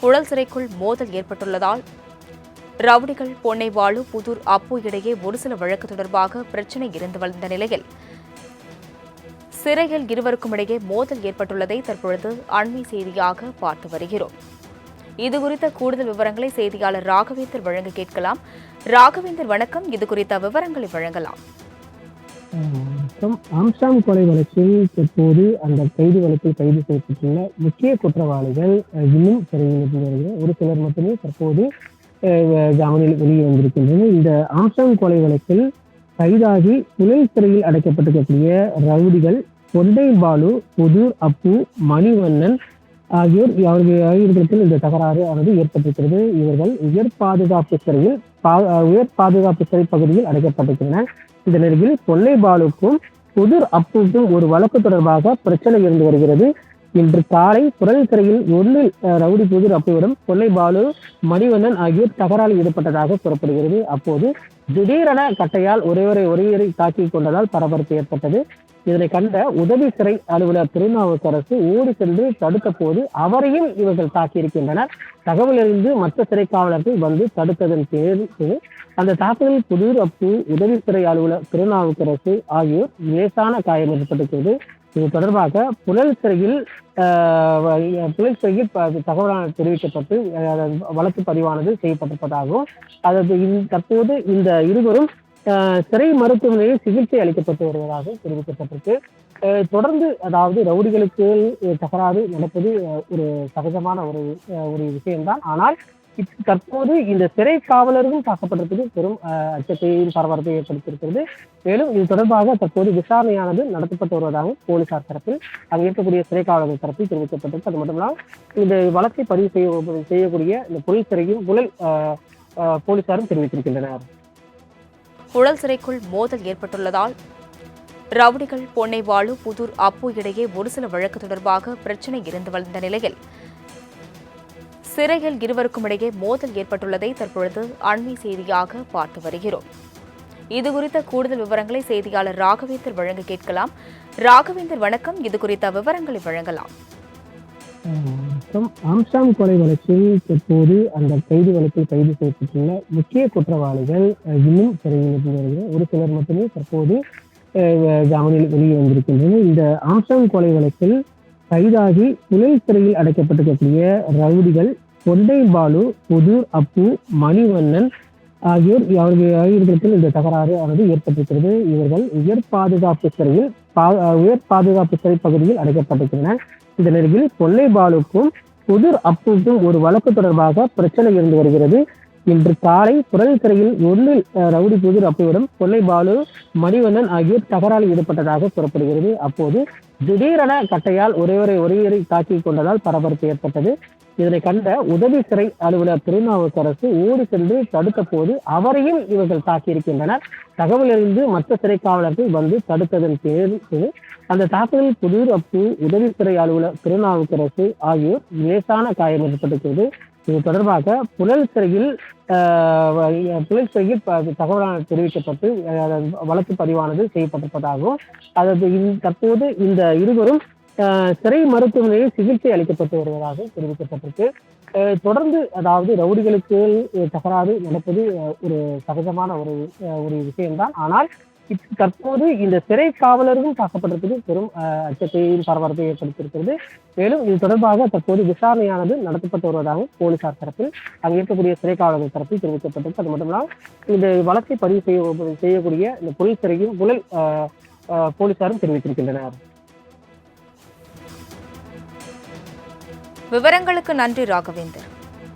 புழல் சிறைக்குள் மோதல் ஏற்பட்டுள்ளதால் ரவுடிகள் பொன்னைவாழு புதூர் அப்பு இடையே ஒரு சில வழக்கு தொடர்பாக பிரச்சினை இருந்து வந்த நிலையில் சிறையில் இருவருக்கும் இடையே மோதல் ஏற்பட்டுள்ளதை தற்பொழுது அண்மை செய்தியாக பார்த்து வருகிறோம். இதுகுறித்த கூடுதல் விவரங்களை செய்தியாளர் ராகவேந்தர் வழங்க கேட்கலாம். ராகவேந்தர் வணக்கம். இது குறித்த விவரங்களை வழங்கலாம். மற்றும் ஆம்ஸ்டாம் கொலை வழக்கில் தற்போது அந்த கைது வழக்கில் கைது செய்யப்பட்டுள்ள முக்கிய குற்றவாளிகள் இன்னும் சிறையில் இருந்து வருகிற ஒரு சிலர் மட்டுமே தற்போது ஜாமீனில் வெளியே வந்திருக்கின்றனர். இந்த ஆம்ஸ்டாம் கொலை வழக்கில் கைதாகி புழல் சிறையில் அடைக்கப்பட்டிருக்கக்கூடிய ரவுடிகள் கொண்டை பாலு புதூர் அப்பு மணிவண்ணன் ஆகியோர் அவர்கள் இந்த தகராறு ஆனது ஏற்பட்டிருக்கிறது. இவர்கள் உயர் பாதுகாப்பு சிறையில் உயர் பாதுகாப்பு சிறை பகுதியில் அடைக்கப்பட்டிருக்கின்றனர். இந்த நிலையில் கொள்ளை பாலுக்கும் புதிர் அப்புக்கும் ஒரு வழக்கு தொடர்பாக பிரச்சனை இருந்து வருகிறது. இன்று காலை புரல் சிறையில் ஒன்றில் ரவுடி புதிர் அப்புவிடம் கொள்ளை பாலு மணிவண்ணன் ஆகியோர் தகராறில் ஈடுபட்டதாக கூறப்படுகிறது. அப்போது திடீரென கட்டையால் ஒரேவரை ஒருவரை தாக்கி கொண்டதால் பரபரப்பு ஏற்பட்டது. இதனை கண்ட உதவி சிறை அலுவலர் திருநாவுக்கரசு ஓடி சென்று தடுத்த போது அவரையும் இவர்கள் தாக்கியிருக்கின்றனர். தகவல் அறிந்து மற்ற சிறை காவலர்கள் வந்து தடுத்ததன் பேரில் அந்த தாக்குதலில் புதூர் அப்பு உதவி சிறை அலுவலர் திருநாவுக்கரசு ஆகியோர் லேசான காயம் ஏற்பட்டிருக்கிறது. இது தொடர்பாக புழல் சிறையில் வ- புழல் சிறையில் தகவலான தெரிவிக்கப்பட்டு வழக்கு பதிவானது செய்யப்பட்டிருப்பதாகவும் அதாவது தற்போது இந்த இருவரும் சிறை மருத்துவமனையில் சிகிச்சை அளிக்கப்பட்டு வருவதாக தெரிவிக்கப்பட்டிருக்கு. தொடர்ந்து அதாவது ரவுடிகளுக்கு தகராறு நடப்பது ஒரு சகஜமான ஒரு ஒரு விஷயம்தான். ஆனால் தற்போது இந்த சிறை காவலரும் தாக்கப்பட்டிருப்பது பெரும் அஹ், அச்சத்தையும் பரபரப்பை ஏற்படுத்தியிருக்கிறது. மேலும் இது தொடர்பாக தற்போது விசாரணையானது நடத்தப்பட்டு வருவதாகவும் போலீசார் தரப்பில் அங்கே இருக்கக்கூடிய சிறை காவலர்கள் தரப்பில் தெரிவிக்கப்பட்டிருக்கு. அது மட்டும் இல்லாமல் இந்த வழக்கை பதிவு செய்ய செய்யக்கூடிய இந்த புழல் சிறையும் புழல் அஹ், போலீசாரும் தெரிவித்திருக்கின்றனர். புழல் சிறைக்குள் மோதல் ஏற்பட்டுள்ளதால் ரவுடிகள் பொன்னைவாழு புதூர் அப்பு இடையே ஒரு சில வழக்கு தொடர்பாக பிரச்சினை இருந்து வந்த நிலையில் சிறையில் இருவருக்கும் இடையே மோதல் ஏற்பட்டுள்ளதை தற்பொழுது அண்மை செய்தியாக பார்த்து வருகிறோம். இதுகுறித்த கூடுதல் விவரங்களை செய்தியாளர் ராகவேந்தர் வழங்க கேட்கலாம். ராகவேந்தர் வணக்கம். இது குறித்த விவரங்களை வழங்கலாம். மற்றும் ஆம்ஸ்டாம் கொலை வழக்கில் தற்போது அந்த கைது வழக்கில் கைது செய்யப்பட்டுள்ள முக்கிய குற்றவாளிகள் அஹ், இன்னும் சிறையில் இருந்து ஒரு சிலர் மட்டுமே தற்போது அஹ், ஜாமீனில் வெளியே வந்திருக்கின்றனர். இந்த ஆம்ஸ்டாம் கொலை வழக்கில் கைதாகி புழல் சிறையில் அடைக்கப்பட்டிருக்கக்கூடிய ரவுடிகள் கொண்டை பாலு புதூர் அப்பு மணிவண்ணன் ஆகியோர் அவர்கள் இடத்தில் இந்த தகராறு ஆனது ஏற்பட்டிருக்கிறது. இவர்கள் உயர் பாதுகாப்பு சிறையில் உயர் பாதுகாப்பு சிறை பகுதியில் அடைக்கப்பட்டிருக்கின்றனர் இந்த நிலையில் கொள்ளை பாலுக்கும் புதூர் அப்புக்கும் ஒரு வழக்கு தொடர்பாக பிரச்சனை இருந்து வருகிறது. இன்று காலை புரல் சிறையில் ஒன்றில் ரவுடி புதூர் அப்புவிடம் கொள்ளை பாலு மணிவண்ணன் ஆகியோர் தகராறில் ஈடுபட்டதாக கூறப்படுகிறது. அப்போது திடீரென கட்டையால் ஒரே ஒரே ஒரே தாக்கி கொண்டதால் பரபரப்பு ஏற்பட்டது. இதனை கண்ட உதவி சிறை அலுவலர் திருநாவுக்கரசு ஓடி சென்று தடுத்த போது அவரையும் இவர்கள் தாக்கியிருக்கின்றனர் தகவல் அறிந்து மற்ற சிறை காவலர்கள் வந்து தடுத்ததன் பேருக்கு அந்த தாக்குதலில் புதூர் அப்பு உதவி சிறை அலுவலர் திருநாவுக்கரசு ஆகியோர் லேசான காயம் ஏற்பட்டிருக்கிறது. இது தொடர்பாக புழல் சிறையில் வ- புழல் சிறையில் தகவலான தெரிவிக்கப்பட்டு வழக்கு பதிவானது செய்யப்பட்டிருப்பதாகவும் அதாவது தற்போது இந்த இருவரும் சிறை மருத்துவமனையில் சிகிச்சை அளிக்கப்பட்டு வருவதாக தெரிவிக்கப்பட்டிருக்கு. தொடர்ந்து அதாவது ரவுடிகளுக்கு தகராறு நடப்பது ஒரு சகஜமான ஒரு ஒரு விஷயம்தான். ஆனால் தற்போது இந்த சிறை காவலரும் தாக்கப்பட்டிருப்பது பெரும் அச்சத்தையும் பரபரப்பை ஏற்படுத்தியிருக்கிறது. மேலும் இது தொடர்பாக தற்போது விசாரணையானது நடத்தப்பட்டு வருவதாகவும் போலீசார் தரப்பில் அங்கு இருக்கக்கூடிய சிறை காவலர்கள் தரப்பில் தெரிவிக்கப்பட்டிருக்கு. அது மட்டும் இல்லாமல் இந்த வழக்கை பதிவு செய்ய செய்யக்கூடிய இந்த புழல் சிறையும் புலல் போலீசாரும் தெரிவித்திருக்கின்றனர். விவரங்களுக்கு நன்றி ராகவேந்தர்.